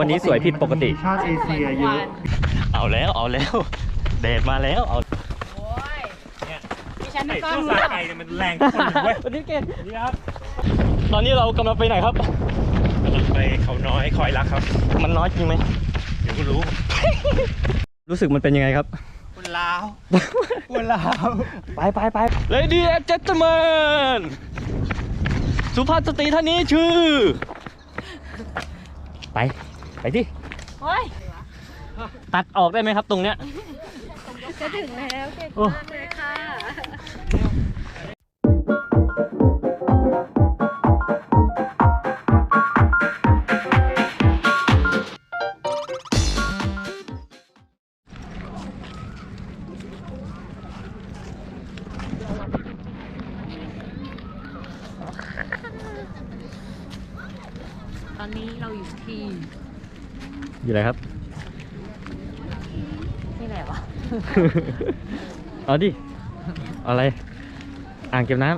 วันนี้สวยผิดปกติ ชาติเอเชียเยอะเอาแล้วเอาแล้วแดดมาแล้วเอาดิฉันก็ช่วงสาไก่เนี่ยมันแรงทุกคนเลยเว้ยวันนี้เกณฑ์นี่ครับ ตอนนี้เรากำลังไปไหนครับกำลังไปเขาน้อยคอยรักครับ มันน้อยจริงไหมเดี๋ยวคุณรู้ รู้สึกมันเป็นยังไงครับคุณลาวคุณลาวไปไปไป Ladies and gentlemen สุภาพสตรีท่านนี้ชื่อ ไป ไปดิโอ้ยตัดออกได้ไหมครับตรงเนี้ยจะถึงแล้วเก่งโอ้มากเลยค่ะ เอาดิ อะไร อ่างเก็บน้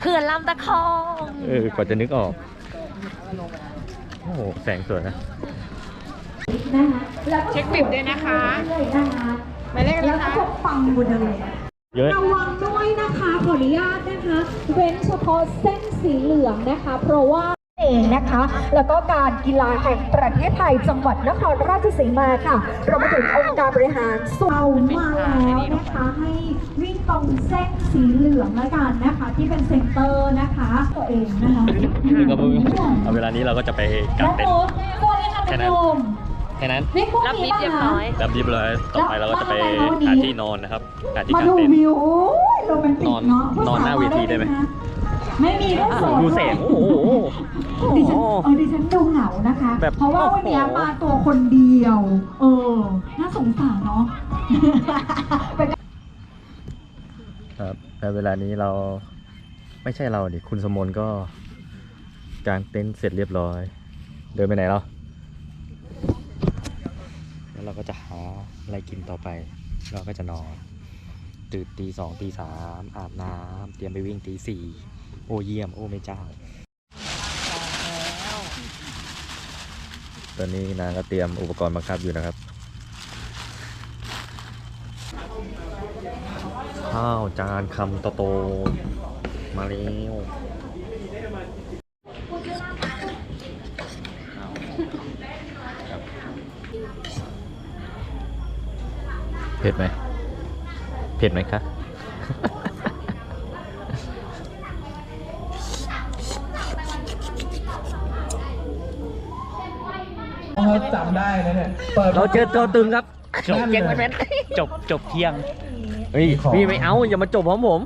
เขื่อนลำตะคองำเออกว่าจะนึกออก โอ้โห แสงสวยนะ เช็คบิบด้วยนะคะหมายเลขอะไรแล้วคะก็ฟังบนเลยเยอะ ระวังด้วยนะคะขออนุญาตนะคะ เว้นเฉพาะเส้นสีเหลืองนะคะ เพราะว่า เองนะคะ แล้วก็การกีฬาแห่งประเทศไทยจังหวัดนครราชสีมาค่ะรวมไปถึงองค์การบริหารส่วนเรามาแล้วนะคะให้วิ่งตรงเส้นสีเหลืองแล้วกันนะคะ ที่เป็นเซนเตอร์นะคะ ตัวเองนะคะคือก็เอาเวลานี้เราก็จะไปกางและเต็นโน้ท์ตสวัสดีค่ะแค่คุณนั้นโยมแค่นั้นนี่พวกรับนี้บิบป่ะเรียบคะร้อยรับรีบเลยต่อไปเราก็จะไปหาที่นอนนะครับหาที่มากางดูเต็นท์วิวโอ้ยโรแมนติกเนาะนอนนอนหน้าเวทีได้ไหม ไม่มีเรื่องสอนดูแสงโอ้โห ดิฉันเออดิฉันดูเหงานะคะ แบบเพราะว่าวันเนี้ยโอ้โห มาตัวคนเดียว เออ น่าสงสารเนาะครับในเวลานี้เราไม่ใช่เราดิคุณสมนก็กางเต็นท์เสร็จเรียบร้อย เดินไปไหนเราแล้วเราก็จะหาอะไรกินต่อไป เราก็จะนอนตื่นตีสองตีสามอาบน้ำเตรียมไปวิ่งตีสี่ โอ้เยี่ยม โอ้ไม่เจ้า ตอนนี้นางก็เตรียมอุปกรณ์บังคับอยู่นะครับ ข้าวจานคำโตๆมาแล้วเผ็ดไหมเผ็ดไหมคะ เขาจำได้นะเนี่ยเปิด เราเจอตัวตึงครับจบเก่งไหมจบจบเที่ยง เฮ้ยพี่ไม่เอาอย่ามาจบพร้อมผม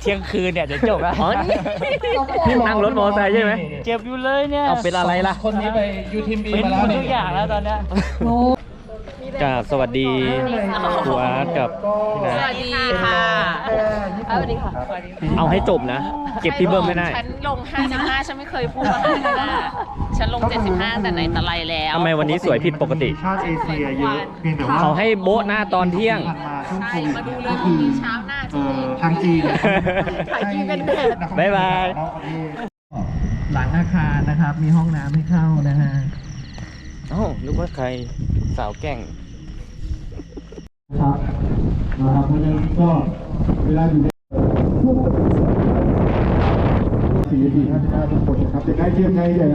เที่ยงคืนเนี่ยเดี๋ยวจบแล้วอ๋อนี่ พี่นั่งรถมอเตอร์ไซค์ใช่ไหม เจ็บอยู่เลยเนี่ยเอาเป็นอะไรล่ะ คนนี้ไปยูทีมบีเป็นมาหแล้มวดนี่ ทุกอย่างแล้วตอนเนี้ย กราบสวัสดีครูอาร์ตกับพี่สนะวัสดีค่ะสวัสดีค่ะ เอาให้จบนะ เก็บที่เบิ้มไม่ได้ฉันลง 55 ฉันไม่เคยพูดว่า55ฉันลง 75 แต่ไหนแต่ไรแล้ว ทำไมวันนี้สวยผิดปกติ ชาติเอเชียเยอะเพียงแต่ว่าเขาให้โบ๊ะหน้าตอนเที่ยงผ่านมาช่วงโคใช่วิดมาดูเลก็ยพคืรุ่งอนี้เช้าหน้าเอ่จะเอองทางจีนเนี่ยถ่ายคลิปเป็นแบบ บ๊ายบายนอกประเทศหลังอาคารนะครับ มีห้องน้ำให้เข้านะฮะ เอ้านึกว่าใครสาวแก่ง ครับนะครับเพราะฉะนั้นก็เวลาอยู่ในสี่สี่ห้าสิบห้าทุกคนนะครับจะได้เคียมไงเดี๋ยว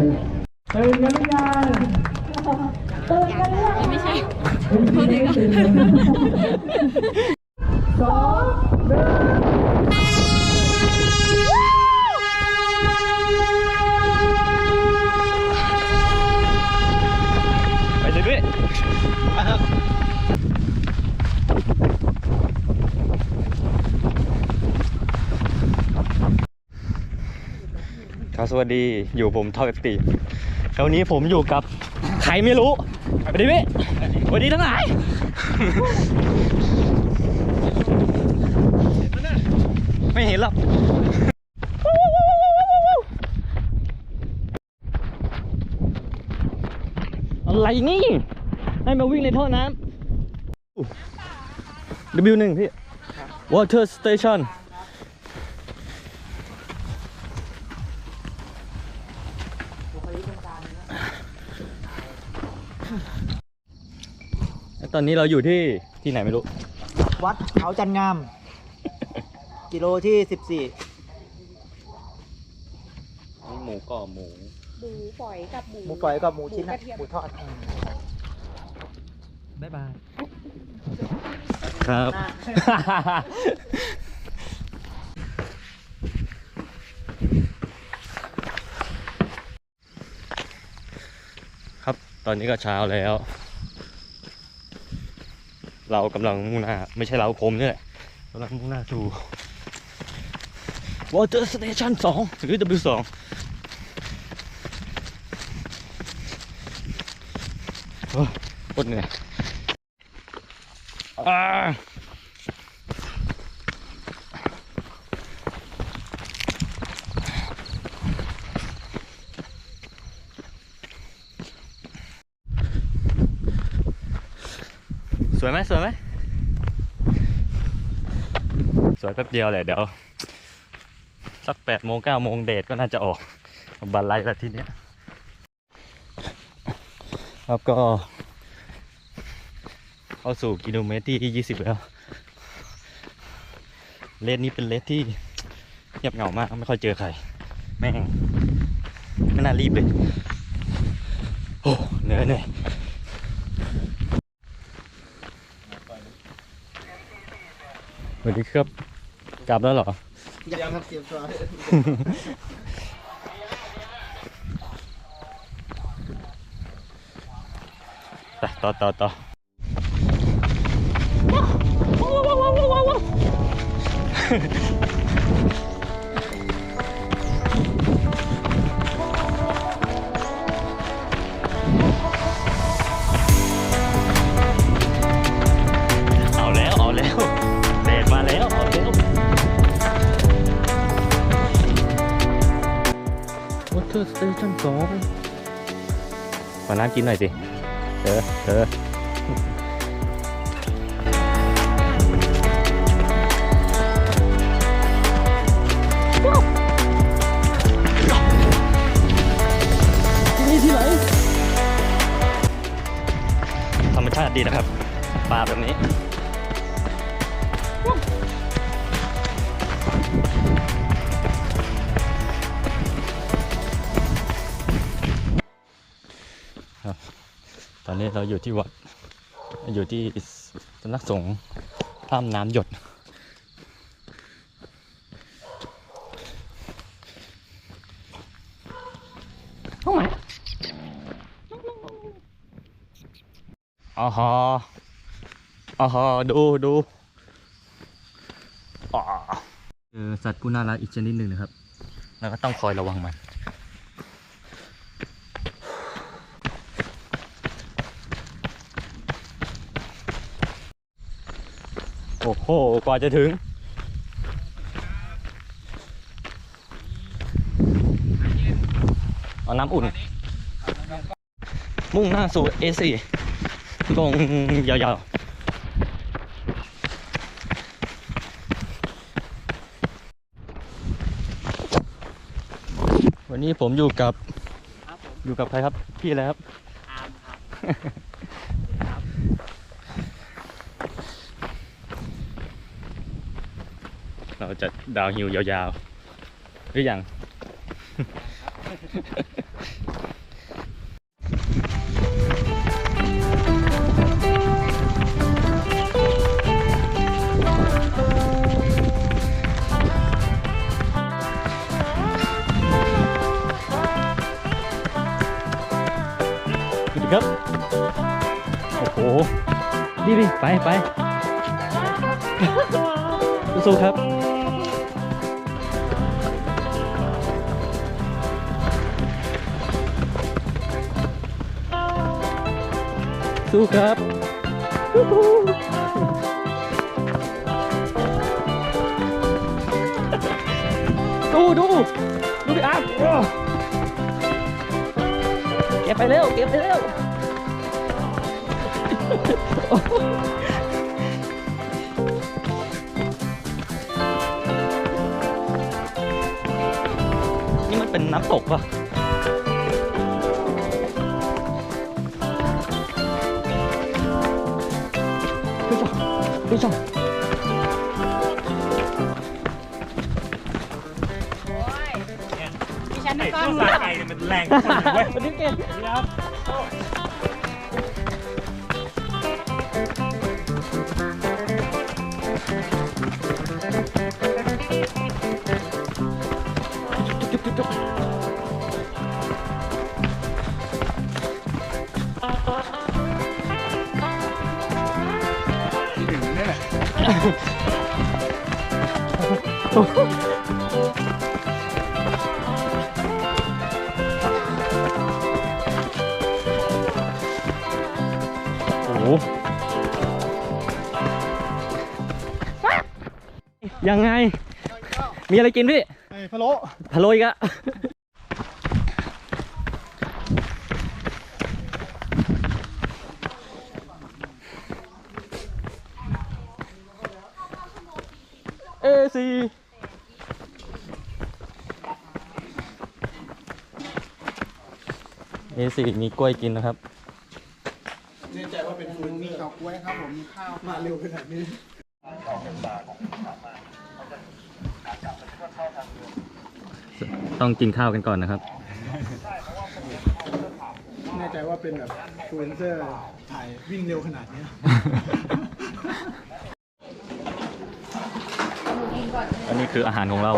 ตื่นกันหรือยังตื่นกันหรือยังไม่ใช่สองหนึ่ง ไปเลยพี่ครับ สวัสดีอยู่ผมทอปตีคราวนี้ผมอยู่กับใครไม่รู้สวัสดีพี่สวัสดีทั้งหลายไม่เห็นหรอกอะไรนี่ให้มาวิ่งในท่อน้ำ W1 พี่ Water Station ตอนนี้เราอยู่ที่ที่ไหนไม่รู้ วัดเขาจันงาม กิโลที่สิบสี่นี่หมูก่อหมู หมูฝอยกับหมูหมูฝอยกับหมูชิ้นนะหมูกระเทียมหมูทอดอืมบ๊ายบาย ครับ ครับตอนนี้ก็เช้าแล้ว เรากำลังมุ่งหน้า ไม่ใช่เราผมนี่แหละกำลังมุ่งหน้าสู่ Water Station 2 หรือ W2 โอ้ยโคตรเหนื่อยอ่า วยไหมสวยไหมสวยแป๊บเดียวแหละเดี๋ยว สักแปดโมงเก้าโมงเดทก็น่าจะออกบันไลแล้วทีเนี้ยแล้วก็เข้าสู่กิโลเมตรที่ 20 แล้ว เลนนี้เป็นเลนที่เงียบเหงามาก ไม่ค่อยเจอใคร แม่ง ไม่น่ารีบเลย โอ้เหนื่อยเหนื่อย สวัสดีครับ กลับแล้วเหรอ ยังครับเตรียมตัวต่อต่อต่อว้าวว้าวว้าวว้าว อเตอร์สเตชันสองขอน้ำกินหน่อยสิเธอเธอที่นี่ที่ไหนธรรมชาติดีนะครับป่าแบบนี้ นี้เราอยู่ที่วัด อยู่ที่สำนักสงฆ์ถ้ำน้ำหยดห้องไหนอ๋อฮะอ๋อฮะดูดูสัตว์ผู้น่ารักอีกชนิดหนึ่งนะครับ แล้วก็ต้องคอยระวังมัน โอ้โห กว่าจะถึง เอาน้ำอุ่น มุ่งหน้าสู่ A4 ลงยาวๆวันนี้ผมอยู่กับอยู่กับใครครับ พี่อะไรครับ เราจะดาวน์ฮิลยาวๆ หรือยังสวัสดีครับ โอ้โห นี่ดิไปไปสู้ๆครับ สู้ครับวู้ฮู้ดูดูดูดิอาร์มเก็บไปเร็วเก็บไปเร็วนี่มันเป็นน้ำตกป่ะ ดิฉันก็สาไก่เนี่ยมันแรงที่สุดเลยเว้ย วันนี้เก่งครับ ยังไง มีอะไรกินพี่ไอ้พะโล้พะโล้อีกอะเอซีเอซีมีกล้วยกินนะครับแน่ใจว่าเป็นคุณมีข้าวกล้วยครับผมมีข้าวมาเร็วขนาดนี้ ต้องกินข้าวกันก่อนนะครับ แน่ใจว่าเป็นแบบฟลูเอนเซอร์ถ่ายวิ่งเร็วขนาดเนี้ย อันนี้คืออาหารของเรา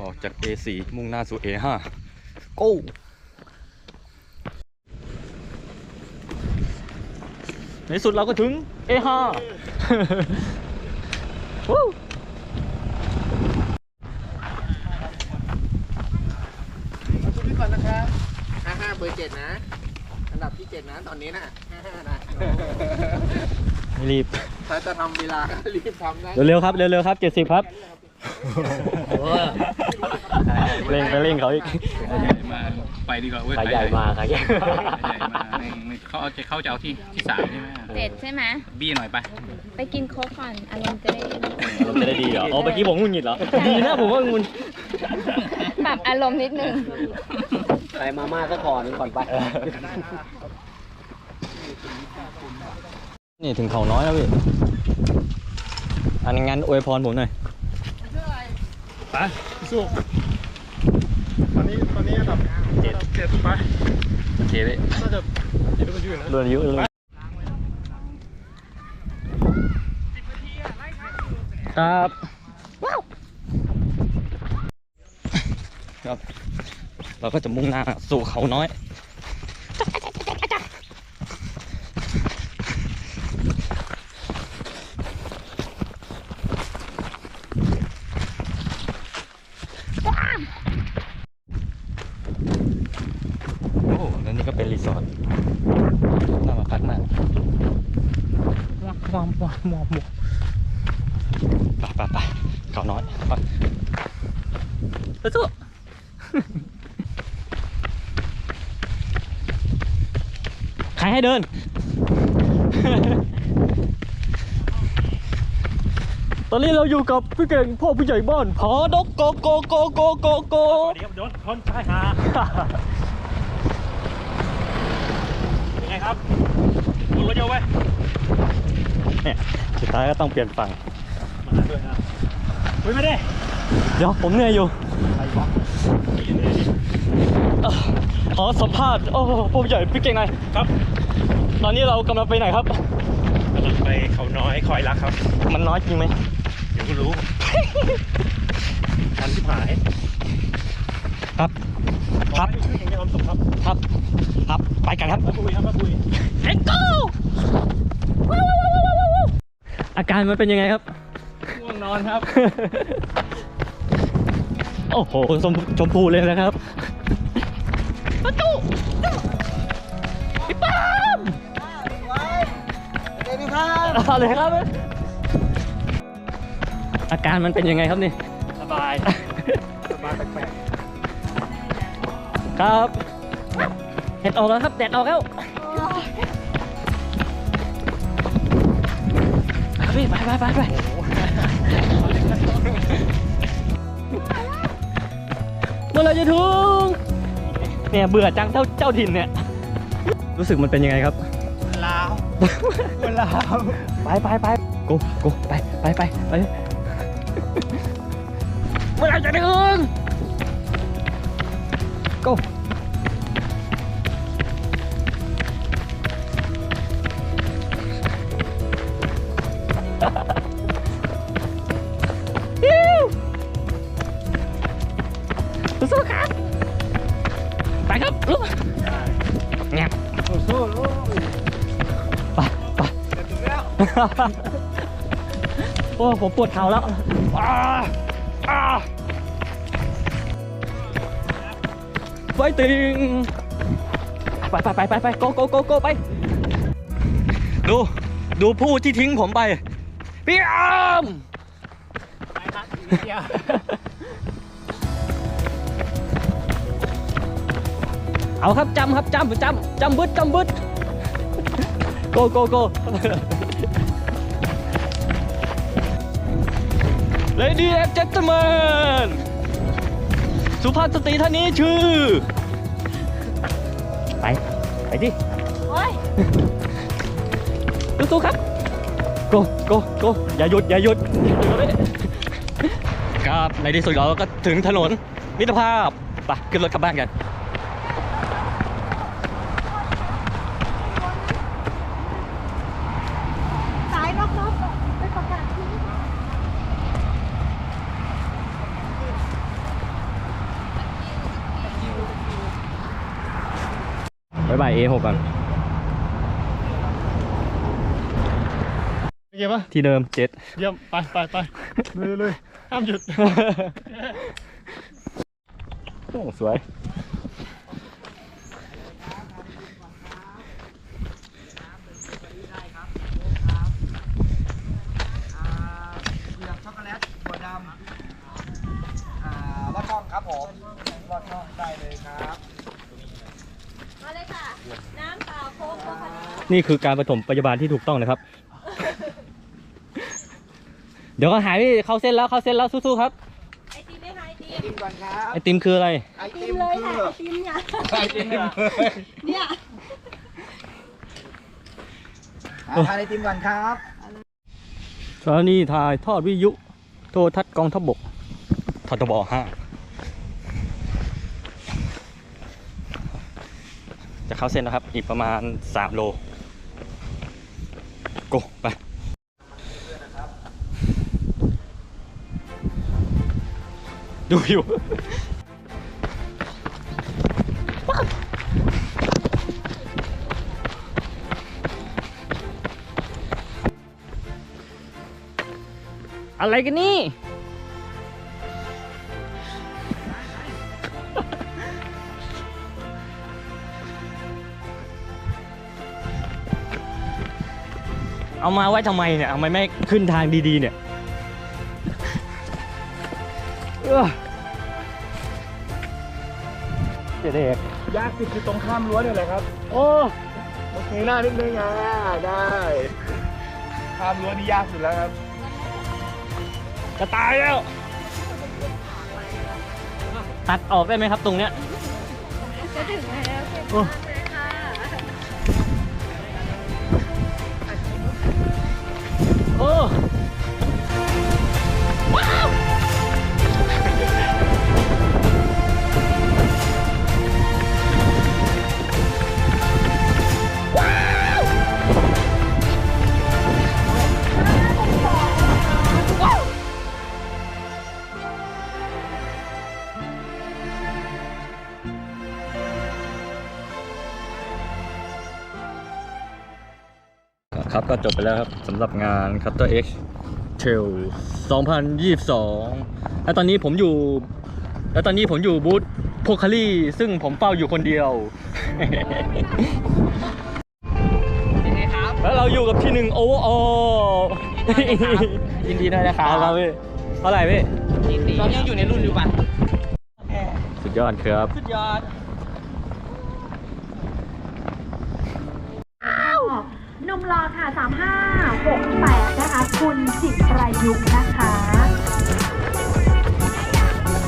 ออกจาก A4 มุ่งหน้าสู่ A5 go ในสุดเราก็ถึง A5 วู้เอาชุดนี้ก่อนนะครับห้าห้าเบอร์เจ็ดนะ อันดับที่เจ็ดนะ ตอนนี้นะห้าห้านะไม่รีบ ถ้าจะทำเวลาก็รีบทำนะเร็วๆครับ เร็วๆครับ 70 ครับ เร่งไปเร่งเขาอีก มาไปดีกว่าเว้ยขายใหญ่มาขายใหญ่ขายใหญ่มาไม่ไม่เขาเอาจะเขาจะเอาที่ที่สามใช่ไหมเจ็ดใช่ไหมบี้หน่อยไปไปกินโค้กก่อนอารมณ์จะได้เราจะได้ดีเหรออ๋อเมื่อกี้ผมงุนหงิดเหรอดีนะผมว่างุนปรับอารมณ์นิดนึงไปมาม่าสักก่อนก่อนไปนี่ถึงเขาน้อยแล้วพี่อันงั้นอวยพรผมหน่อยไปสู้ตอนนี้ตอนนี้อันดับ เจ็ดเจ็ดไปโอเคพี่น่าจะเจ็ดมันอยู่นะรุ่นอายุรุ่นครับครับ เราก็จะมุ่งหน้าสู่เขาน้อย โอ้แล้วนี่ก็เป็นรีสอร์ท น่ามาพักมากว้าว ว้าวว้าวว้าวไปไปไปเขาน้อยไปสู้ใครให้เดิน ตอนนี้เราอยู่กับพี่เก่งพ่อผู้ใหญ่บ้านผานกโกโกโกโกโกโกเดี๋ยวโดนคนชายหาเป็นไงครับคุณรถเยอะไว้ยเนี่ย สุดท้ายก็ต้องเปลี่ยนฝั่งมาด้วยนะคุยไม่ได้เดี๋ยวผมเหนื่อยอยู่เอ่อขอสัมภาษณ์ โอ้ผู้ใหญ่พี่เก่งหน่อยครับ ตอนนี้เรากำลังไปไหนครับกำลังไปเขาน้อยคอยรักครับ มันน้อยจริงไหมเดี๋ยวก็รู้ทันที่หาย ครับ ครับขอให้ชื่ออย่างมีความสุขครับครับ ครับ ไปกันครับมาคุยครับมาคุย Let's go อาการมันเป็นยังไงครับง่วงนอนครับ โอ้โหชมชมพูเลยนะครับประตูพี่ป้ามเอาเลยครับ อาการมันเป็นยังไงครับนี่ สบาย สบายแปลกครับเห็ดออกแล้วครับ แดดออกแล้ว พี่ไปไปไปไปเมื่อไหรจะถึงเนี่ยเบื่อจังเจ้าเจ้าถิ่นเนี่ย รู้สึกมันเป็นยังไงครับลาวคนลาวไปไปไปโกโกไปไปไปไปเมื่อไหรจะถึง go โอ้ผมปวดเข่าแล้วไฟติงไปไปไปไปไปโกโกโกโกไป ดู ดูผู้ที่ทิ้งผมไป พี่อามเอาครับจำครับจำจำจำบึดจำบึดโกโกโก Lady and gentlemen สุภาพสตรีท่านนี้ชื่อ ไป ไปดิโอ้ยสู้ๆครับโกโกโกอย่าหยุด อย่าหยุดครับในที่สุดเราก็ถึงถนนมิตรภาพไปขึ้นรถกลับบ้านกัน สายรอบๆไปประกาศที่ บ๊ายบาย A6 ก่อนโอเคปะที่เดิมเจ็ดเยี่ยมไปไปไปเลยเลยห้ามหยุดโอ้สวยเหลืองช็อกโกแลตถั่วดำอ่ารอดช่องครับผมรอดช่องได้เลยครับ มาเลยค่ะ น้ำเปล่าโค้กโค้กนี่คือการปฐมพยาบาลที่ถูกต้องนะครับ เดี๋ยวก็หายไปเข้าเส้นแล้วเข้าเส้นแล้วสู้ๆครับ ไอติมไหมคะไอติไอมติมก่อนครับไอติมคืออะไร ไอติมคือติมเนี่ยไอติมเนี่ยอ่าทานไอติมก่อนครับสถานีถ่ายทอดวิทยุ โทรทัศน์กองทัพบกททบห้า จะเข้าเส้นนะครับ อีกประมาณ 3 โลโกไปดูอยู่อะไรกันนี่ เอามาไว้ทำไมเนี่ยเอาไมไม่ขึ้นทางดีๆเนี่ยเอ้อเจ๊เด็กยากสุดคือตรงข้ามรั้วเนี่ยแหละครับ โอ้โอเคหน้านิดนึงอ่าได้ข้ามรั้วนี่ยากสุดแล้วครับ จะตายแล้ว ตัดออกได้ไหมครับตรงเนี้ย จะถึงแล้วเก่งโอ้มาก ก็จบไปแล้วครับสำหรับงาน Cutter X Trail 2022 และตอนนี้ผมอยู่ และตอนนี้ผมอยู่บูธโพคารี่ซึ่งผมเฝ้าอยู่คนเดียวแล้วเราอยู่กับที่หนึ่งโอเวอร์ออยินดีด้วยนะครับครับพี่เท่าไหร่พี่เรายังอยู่ในรุ่นอยู่ป่ะสุดยอดครับ สุดยอด หนุ่มรอค่ะ 3568 นะคะ คุณจิรายุนะคะ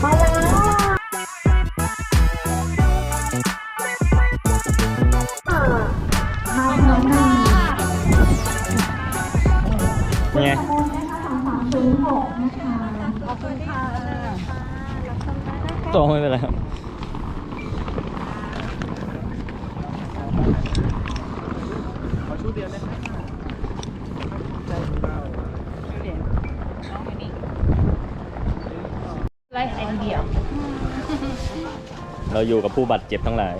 มาแล้วอ่ามาพร้อมกันเนี่ยขอบคุณนะคะ3306นะคะโตไม่เป็นไรครับ ไล่ไอเดียเราอยู่กับผู้บาดเจ็บทั้งหลาย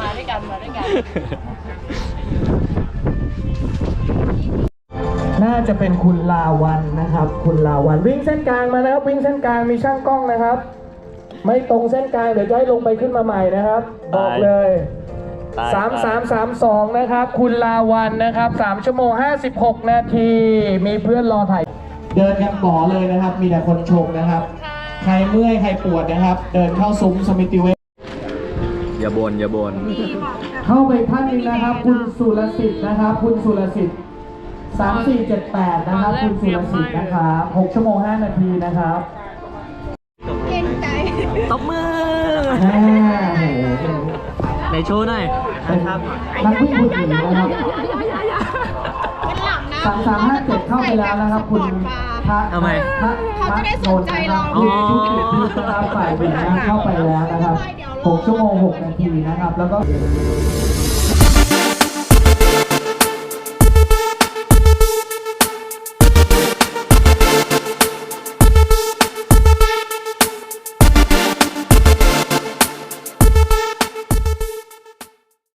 มาด้วยกัน มาด้วยกัน น่าจะเป็นคุณลาวันนะครับ คุณลาวันวิ่งเส้นกลางมานะครับ วิ่งเส้นกลางมีช่างกล้องนะครับ ไม่ตรงเส้นกลางเดี๋ยวจะให้ลงไปขึ้นมาใหม่นะครับบอกเลยตายสามสามสามสองนะครับ คุณลาวันนะครับสามชั่วโมงห้าสิบหกนาที มีเพื่อนรอถ่าย เดินกันบ่อเลยนะครับ มีแต่คนชมนะครับ ใครเมื่อยใครปวดนะครับ เดินเข้าซุ้มสมิติเวชอย่าบนอย่าบน เข้าไปท่านหนึงนะครับ คุณสุรสิทธิ์นะครับ คุณสุรสิทธิ์สามสี่เจ็ดแปดนะครับคุณสุรสิทธิ์นะครับหกชั่วโมงห้านาทีนะครับตบมือแม่โหในโชว์หน่อยนะครับนักวิ่งคุณหญิงนะครับสามสามห้าเจ็ดเข้าไปแล้วนะครับ คุณพระ ทำไมพระเขาจะได้สนใจเราคุณชุติพิทราฝ่ายหญิงนะเข้าไปแล้วนะครับหกชั่วโมงหกนาทีนะครับ แล้วก็